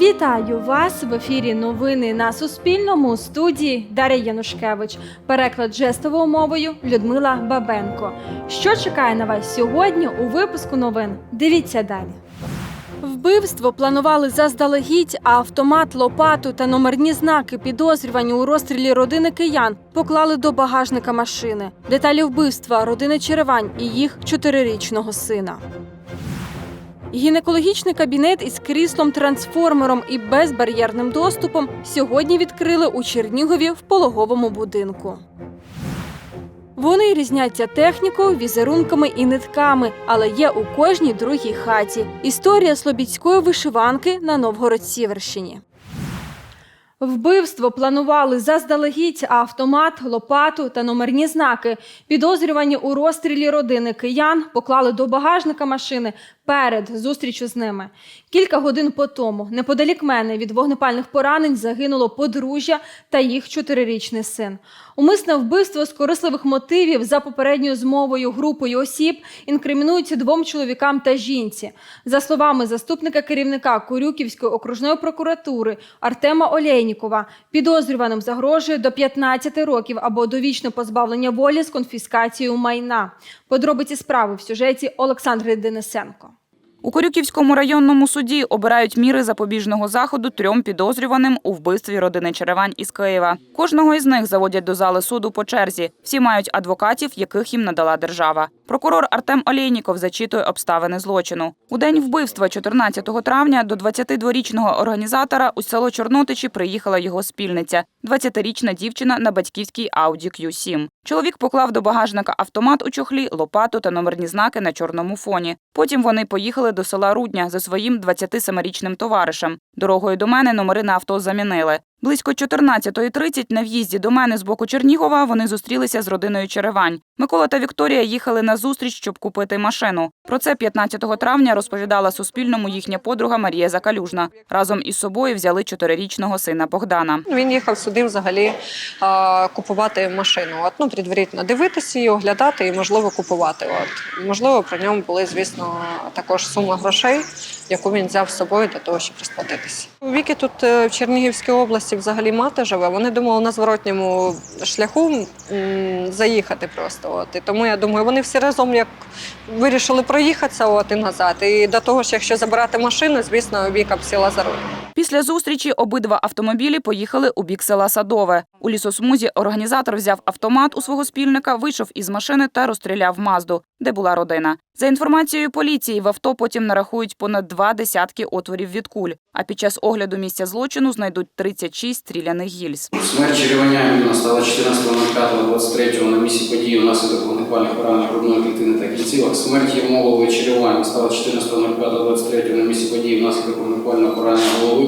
Вітаю вас в ефірі. Новини на Суспільному студії Дар'я Янушкевич. Переклад жестовою мовою Людмила Бабенко. Що чекає на вас сьогодні у випуску новин? Дивіться далі. Вбивство планували заздалегідь, а автомат, лопату та номерні знаки, підозрювані у розстрілі родини киян, поклали до багажника машини. Деталі вбивства родини Черевань і їх чотирирічного сина. Гінекологічний кабінет із кріслом трансформером і безбар'єрним доступом сьогодні відкрили у Чернігові в пологовому будинку. Вони різняться технікою, візерунками і нитками, але є у кожній другій хаті. Історія слобідської вишиванки на Новгород-Сіверщині. Вбивство планували заздалегідь, автомат, лопату та номерні знаки. Підозрювані у розстрілі родини киян поклали до багажника машини перед зустрічю з ними. Кілька годин по тому, неподалік мене від вогнепальних поранень загинуло подружжя та їх чотирирічний син. Умисне вбивство з корисливих мотивів за попередньою змовою групою осіб інкримінують двом чоловікам та жінці. За словами заступника керівника Курюківської окружної прокуратури Артема Олейнікова, підозрюваним загрожує до 15 років або довічне позбавлення волі з конфіскацією майна. Подробиці справи в сюжеті Олександри Денисенко. У Корюківському районному суді обирають міри запобіжного заходу трьом підозрюваним у вбивстві родини Черевань із Києва. Кожного із них заводять до зали суду по черзі. Всі мають адвокатів, яких їм надала держава. Прокурор Артем Олєйніков зачитує обставини злочину. У день вбивства, 14 травня, до 22-річного організатора у село Чорнотичі приїхала його спільниця, 20-річна дівчина на батьківській Audi Q7. Чоловік поклав до багажника автомат у чохлі, лопату та номерні знаки на чорному фоні. Потім вони поїхали до села Рудня за своїм 27-річним товаришем. Дорогою до мене номери на авто замінили. Близько 14.30 на в'їзді до мене з боку Чернігова вони зустрілися з родиною Черевань. Микола та Вікторія їхали на зустріч, щоб купити машину. Про це 15 травня розповідала Суспільному їхня подруга Марія Закалюжна. Разом із собою взяли чотирирічного сина Богдана. Він їхав сюди взагалі а, купувати машину. От, ну, предварительно дивитися її, оглядати і, можливо, купувати. От. Можливо, при ньому були, звісно, також сума грошей, яку він взяв з собою для того, щоб розплатитися. Віки тут е, в Чернігівській області взагалі мати живе. Вони думали на зворотньому шляху заїхати просто. От. І тому я думаю, вони всі разом як вирішили проїхатися от, і назад. І до того ж, якщо забирати машину, звісно, Віка б сіла за руль. Після зустрічі обидва автомобілі поїхали у бік села Садове. У лісосмузі організатор взяв автомат у свого спільника, вийшов із машини та розстріляв Мазду, де була родина. За інформацією поліції, в авто потім нарахують понад два десятки отворів від куль. А під час огляду місця злочину знайдуть 36 стріляних гільз. Смерть Череваня іменно стала 14.05.23 на місці події внаслідок вогнепальних поранень грудної клітини та кінцівок. Смерть Єрмолової Черевання стала 14.05.23 на місці події внаслідок вогнепального поранення голови.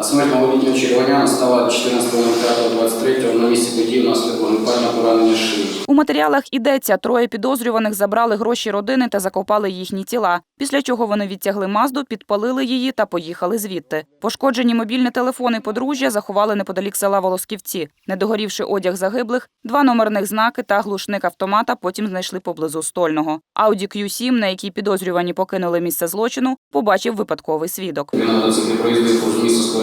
А смерть малолітнього Череваня стала 14.05.23 на місці події внаслідок вогнепального поранення шиї. У матеріалах ідеться, троє підозрюваних забрали гроші родини та закопали їхні тіла. Після чого вони відтягли Мазду, підпалили її та поїхали звідти. Пошкоджені мобільні телефони подружжя заховали неподалік села Волосківці. Не догорівши одяг загиблих, два номерних знаки та глушник автомата потім знайшли поблизу стольного. Audi Q7, на якій підозрювані покинули місце злочину, побачив випадковий свідок. Він на мотоциклі проїздив повз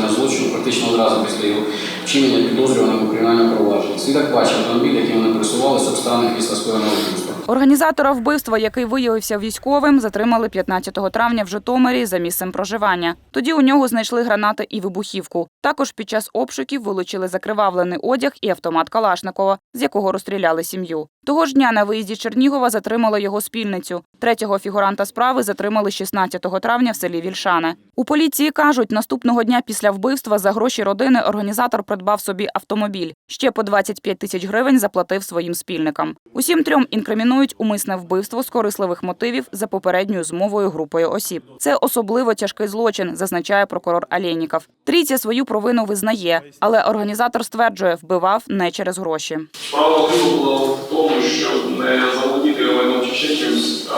місто злочину практично одразу після його вчинення підозрюваним у кримінальному. Свідок бачив автомобіль, яким вони пересувалися обставини після скоєного вбивства. Організатора вбивства, який виявився військовим, затримали 15 травня в Житомирі за місцем проживання. Тоді у нього знайшли гранати і вибухівку. Також під час обшуків вилучили закривавлений одяг і автомат Калашникова, з якого розстріляли сім'ю. Того ж дня на виїзді Чернігова затримали його спільницю. Третього фігуранта справи затримали 16 травня в селі Вільшане. У поліції кажуть, наступного дня після вбивства за гроші родини організатор придбав собі автомобіль. Ще по 25 тисяч гривень заплатив своїм спільникам. Усім трьом інкримінують умисне вбивство з корисливих мотивів за попередньою змовою групою осіб. Це особливо тяжкий злочин, зазначає прокурор Алєніков. Трійця свою провину визнає, але організатор стверджує, вбивав не через гроші. В тому, щоб не заволодіти майном чи ще чимось,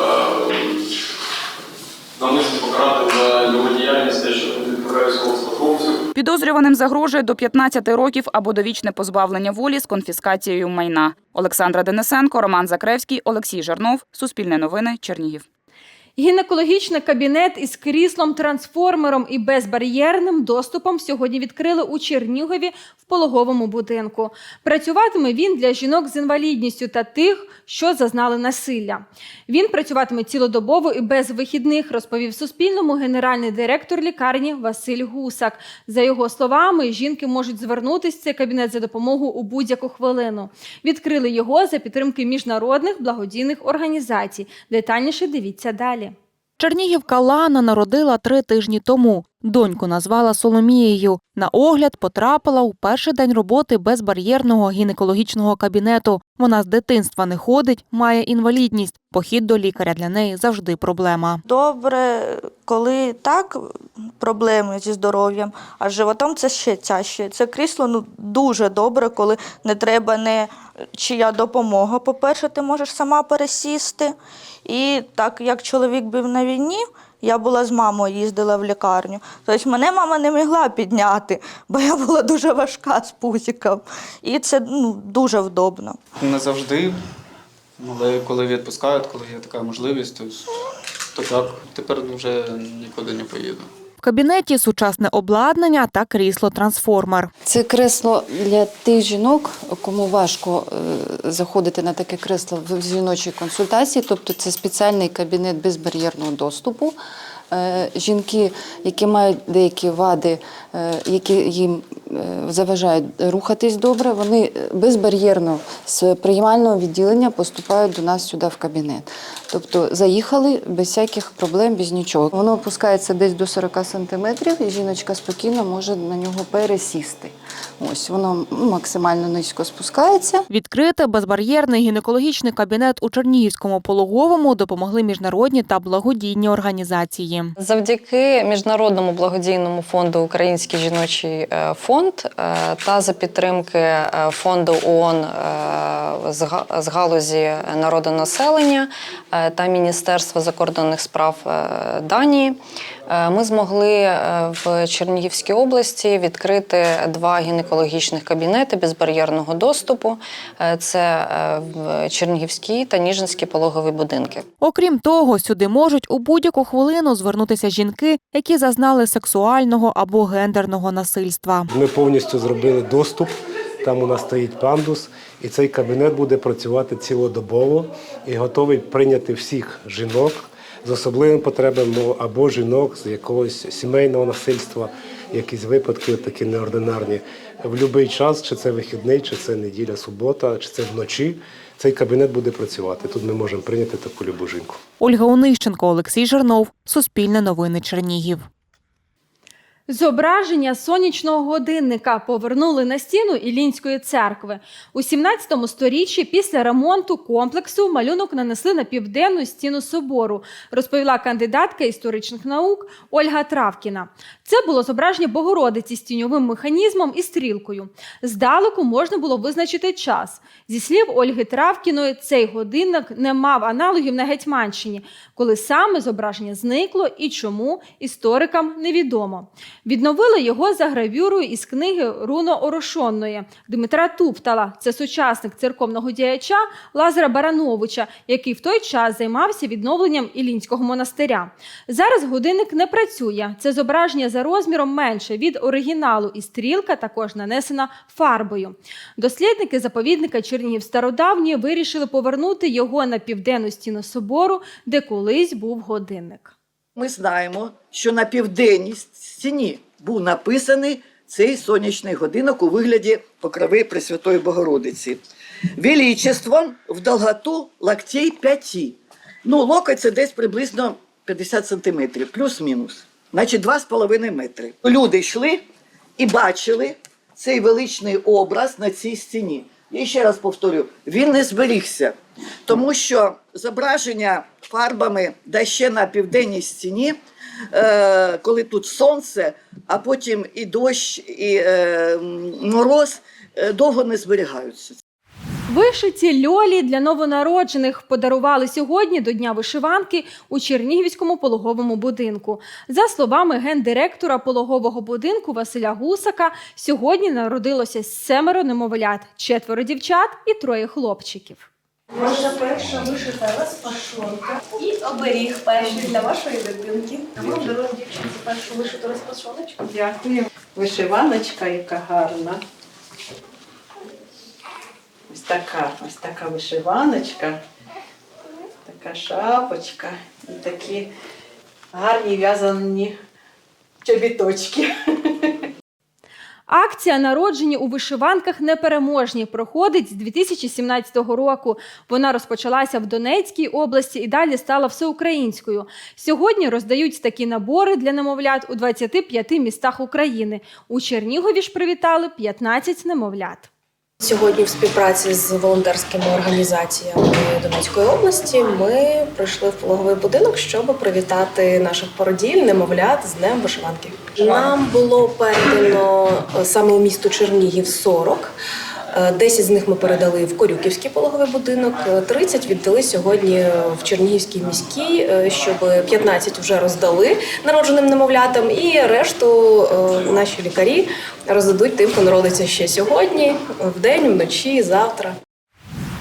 намисно покарати за його діяльність, те, що він відправляє військовослужбовців. Підозрюваним загрожує до 15 років або довічне позбавлення волі з конфіскацією майна. Олександра Денисенко, Роман Закревський, Олексій Жарнов. Суспільне новини. Чернігів. Гінекологічний кабінет із кріслом, трансформером і безбар'єрним доступом сьогодні відкрили у Чернігові в пологовому будинку. Працюватиме він для жінок з інвалідністю та тих, що зазнали насилля. Він працюватиме цілодобово і без вихідних, розповів Суспільному генеральний директор лікарні Василь Гусак. За його словами, жінки можуть звернутися в цей кабінет за допомогою у будь-яку хвилину. Відкрили його за підтримки міжнародних благодійних організацій. Детальніше дивіться далі. Чернігівка Лана народила три тижні тому. Доньку назвала Соломією. На огляд потрапила у перший день роботи безбар'єрного гінекологічного кабінету. Вона з дитинства не ходить, має інвалідність. Похід до лікаря для неї завжди проблема. Добре, коли так проблеми зі здоров'ям, а з животом це ще тяжче. Це крісло ну, дуже добре, коли не треба не чия допомога. По-перше, ти можеш сама пересісти. І так як чоловік був на війні, я була з мамою, їздила в лікарню. Тобто мене мама не могла підняти, бо я була дуже важка з пузиком. І це ну, дуже вдобно. Не завжди, але коли відпускають, коли є така можливість, то, то так, тепер вже нікуди не поїду. В кабінеті сучасне обладнання та крісло-трансформер. Це кресло для тих жінок, кому важко е, заходити на таке кресло в жіночій консультації, тобто це спеціальний кабінет безбар'єрного доступу. Е, Жінки, які мають деякі вади, е, які їм е, заважають рухатись добре, вони безбар'єрно з приймального відділення поступають до нас сюди в кабінет. Тобто заїхали без всяких проблем, без нічого. Воно опускається десь до 40 сантиметрів, і жіночка спокійно може на нього пересісти. Ось воно максимально низько спускається. Відкрити безбар'єрний гінекологічний кабінет у Чернігівському пологовому допомогли міжнародні та благодійні організації. Завдяки міжнародному благодійному фонду Український жіночий е, фонд е, та за підтримки е, фонду ООН з га- з галузі народонаселення та Міністерства закордонних справ Данії. Е, Ми змогли е, в Чернігівській області відкрити два гінекологічних кабінети безбар'єрного доступу. Е, Це в Чернігівській та Ніжинській пологові будинки. Окрім того, сюди можуть у будь-яку хвилину звернутися жінки, які зазнали сексуального або гендерного насильства. Ми повністю зробили доступ. Там у нас стоїть пандус, і цей кабінет буде працювати цілодобово і готовий прийняти всіх жінок з особливими потребами або жінок з якогось сімейного насильства, якісь випадки такі неординарні. В будь-який час, чи це вихідний, чи це неділя, субота, чи це вночі. Цей кабінет буде працювати. Тут ми можемо прийняти таку любу жінку. Ольга Онищенко, Олексій Жернов, Суспільне новини Чернігів. Зображення сонячного годинника повернули на стіну Іллінської церкви. У 17 сторіччі після ремонту комплексу малюнок нанесли на південну стіну собору, розповіла кандидатка історичних наук Ольга Травкіна. Це було зображення Богородиці з тіньовим механізмом і стрілкою. Здалеку можна було визначити час. Зі слів Ольги Травкіної, цей годинник не мав аналогів на Гетьманщині, коли саме зображення зникло і чому історикам невідомо. Відновили його за гравюрою із книги Руно Орошонної Дмитра Туптала. Це сучасник церковного діяча Лазара Барановича, який в той час займався відновленням Ілінського монастиря. Зараз годинник не працює. Це зображення за розміром менше від оригіналу, і стрілка також нанесена фарбою. Дослідники заповідника Чернігів Стародавньої вирішили повернути його на південну стіну собору, де колись був годинник. Ми знаємо, що на південній стіні був написаний цей сонячний годинок у вигляді покрови Пресвятої Богородиці. Величеством в долготу локтей 5. Ну, локоть це десь приблизно 50 сантиметрів, плюс-мінус. Значить, 2,5 метри. Люди йшли і бачили цей величний образ на цій стіні. І ще раз повторю, він не зберігся, тому що зображення фарбами, да ще на південній стіні, е, коли тут сонце, а потім і дощ, і е, мороз, е, довго не зберігаються. Вишиті льолі для новонароджених подарували сьогодні до Дня вишиванки у Чернігівському пологовому будинку. За словами гендиректора пологового будинку Василя Гусака, сьогодні народилося семеро немовлят, четверо дівчат і троє хлопчиків. Ваша перша вишита розпашонка і оберіг перший для вашої дитинки. Ми даруємо дівчинці першу вишиту розпашоночку. Дякую. Вишиваночка, яка гарна. Ось така, ось така вишиваночка, така шапочка і такі гарні в'язані чобіточки. Акція народжені у вишиванках непереможні проходить з 2017 року. Вона розпочалася в Донецькій області і далі стала всеукраїнською. Сьогодні роздають такі набори для немовлят у 25 містах України. У Чернігові ж привітали 15 немовлят. Сьогодні в співпраці з волонтерськими організаціями Донецької області ми прийшли в пологовий будинок, щоб привітати наших породіль, немовлят з Днем вишиванки. Нам було передано е, саме у місту Чернігів 40. Е, 10 з них ми передали в Корюківський пологовий будинок, е, 30 віддали сьогодні в Чернігівський міський, е, щоб 15 вже роздали народженим немовлятам, і решту е, наші лікарі роздадуть тим, хто народиться ще сьогодні, вдень, вночі, завтра.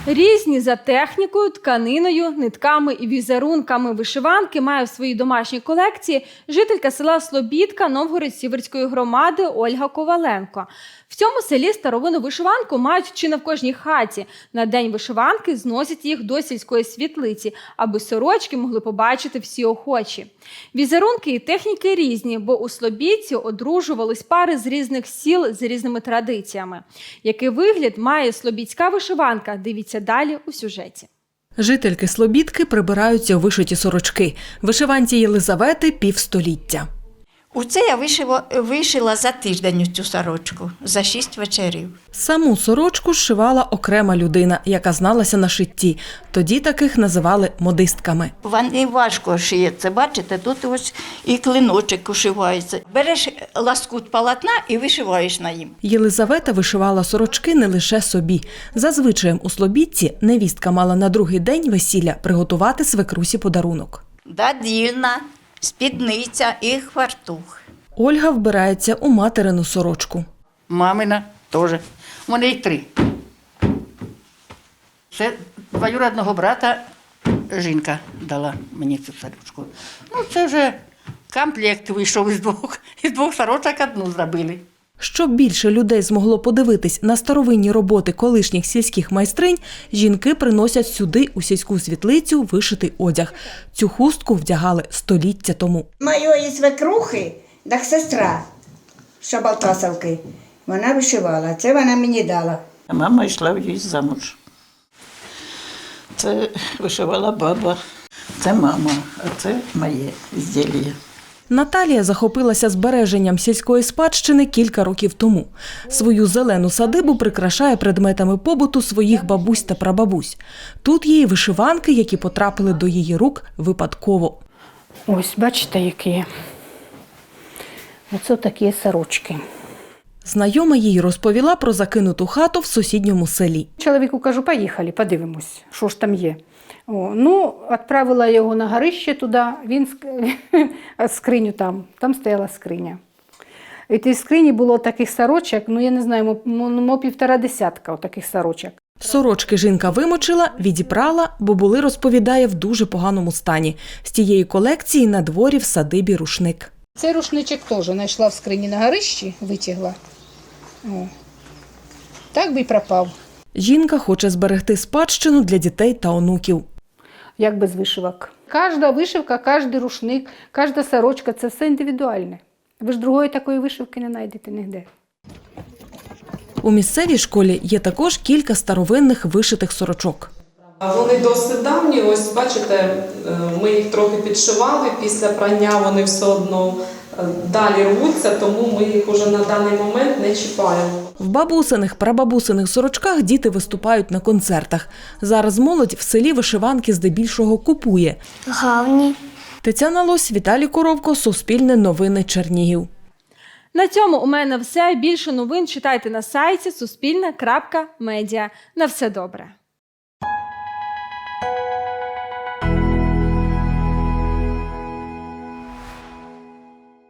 Різні за технікою, тканиною, нитками і візерунками вишиванки має в своїй домашній колекції жителька села Слобідка Новгород-Сіверської громади Ольга Коваленко. В цьому селі старовину вишиванку мають чи не в кожній хаті. На день вишиванки зносять їх до сільської світлиці, аби сорочки могли побачити всі охочі. Візерунки і техніки різні, бо у Слобідці одружувались пари з різних сіл з різними традиціями. Який вигляд має слобідська вишиванка? Дивіться далі у сюжеті. Жительки Слобідки прибираються вишиті сорочки. Вишиванці Єлизавети півстоліття. Оце я вишила, вишила за тиждень цю сорочку, за шість вечорів. Саму сорочку зшивала окрема людина, яка зналася на шитті. Тоді таких називали модистками. Вони важко шиється, бачите, тут ось і клиночок ушивається. Береш ласкут полотна і вишиваєш на їм. Єлизавета вишивала сорочки не лише собі. За звичаєм у Слобідці невістка мала на другий день весілля приготувати свекрусі подарунок. Дадільна, спідниця і хвартух. Ольга вбирається у материну сорочку. Мамина теж. У мене їх три. Це двоюродного брата жінка дала мені цю сорочку. Ну, це вже комплект вийшов із двох. Із двох сорочок одну зробили. Щоб більше людей змогло подивитись на старовинні роботи колишніх сільських майстринь, жінки приносять сюди у сільську світлицю вишитий одяг. Цю хустку вдягали століття тому. Моєї свекрухи, так сестра Шабалтасовки, вона вишивала. Це вона мені дала. Мама йшла в її замуж. Це вишивала баба. Це мама, а це моє ізділля. Наталія захопилася збереженням сільської спадщини кілька років тому. Свою зелену садибу прикрашає предметами побуту своїх бабусь та прабабусь. Тут є й вишиванки, які потрапили до її рук випадково. Ось, бачите, які. Оце такі сорочки. Знайома їй розповіла про закинуту хату в сусідньому селі. Чоловіку кажу, поїхали, подивимось, що ж там є. О, ну, відправила його на горище туди, він ск- скриню там, там стояла скриня. І в тій скрині було таких сорочок, ну я не знаю, мо, мо, мо півтора десятка таких сорочок. Сорочки жінка вимочила, відіпрала, бо були, розповідає, в дуже поганому стані. З тієї колекції на дворі в садибі рушник. Цей рушничок теж знайшла в скрині на горищі, витягла. О. Так би й пропав. Жінка хоче зберегти спадщину для дітей та онуків. як без вишивок. Кожна вишивка, кожен рушник, кожна сорочка це все індивідуальне. Ви ж другої такої вишивки не знайдете ніде. У місцевій школі є також кілька старовинних вишитих сорочок. Вони досить давні. Ось бачите, е, ми їх трохи підшивали. Після прання вони все одно далі рвуться, тому ми їх уже на даний момент не чіпаємо. В бабусиних, прабабусиних сорочках діти виступають на концертах. Зараз молодь в селі вишиванки здебільшого купує. Гавні. Тетяна Лось, Віталій Коровко, Суспільне новини Чернігів. На цьому у мене все. Більше новин читайте на сайті суспільне.медіа. На все добре.